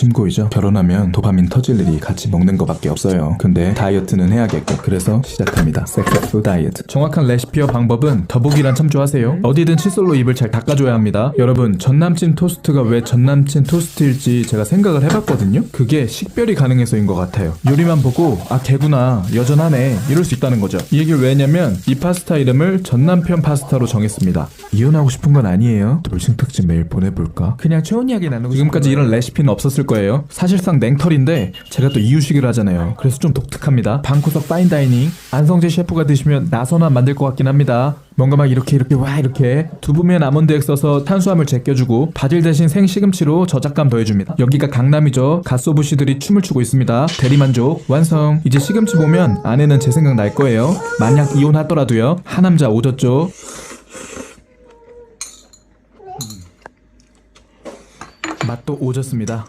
침고이죠. 결혼하면 도파민 터질 일이 같이 먹는 거밖에 없어요. 근데 다이어트는 해야겠고 그래서 시작합니다. 섹스풀 다이어트. 정확한 레시피와 방법은 더보기란 참조하세요. 어디든 칫솔로 입을 잘 닦아줘야 합니다. 여러분 전남친 토스트가 왜 전남친 토스트일지 제가 생각을 해봤거든요. 그게 식별이 가능해서인 것 같아요. 요리만 보고 아 개구나 여전하네 이럴 수 있다는 거죠. 이 얘기를 왜 했냐면 이 파스타 이름을 전남편 파스타로 정했습니다. 이혼하고 싶은 건 아니에요. 돌싱 특집 메일 보내볼까? 그냥 좋은 이야기 나누고 지금까지 이런 레시피는 없었 을 거예요. 사실상 냉털인데 제가 또 이유식을 하잖아요. 그래서 좀 독특합니다. 방구석 파인다이닝 안성재 셰프가 드시면 나서나 만들 것 같긴 합니다. 뭔가 막 이렇게 이렇게 와 이렇게 두부면 아몬드액 써서 탄수화물 제껴주고 바질 대신 생시금치로 저작감 더해줍니다. 여기가 강남이죠. 갓소부시들이 춤을 추고 있습니다. 대리만족 완성. 이제 시금치 보면 아내는 제 생각 날 거예요. 만약 이혼하더라도요. 하남자 오졌죠. 맛도 오졌습니다.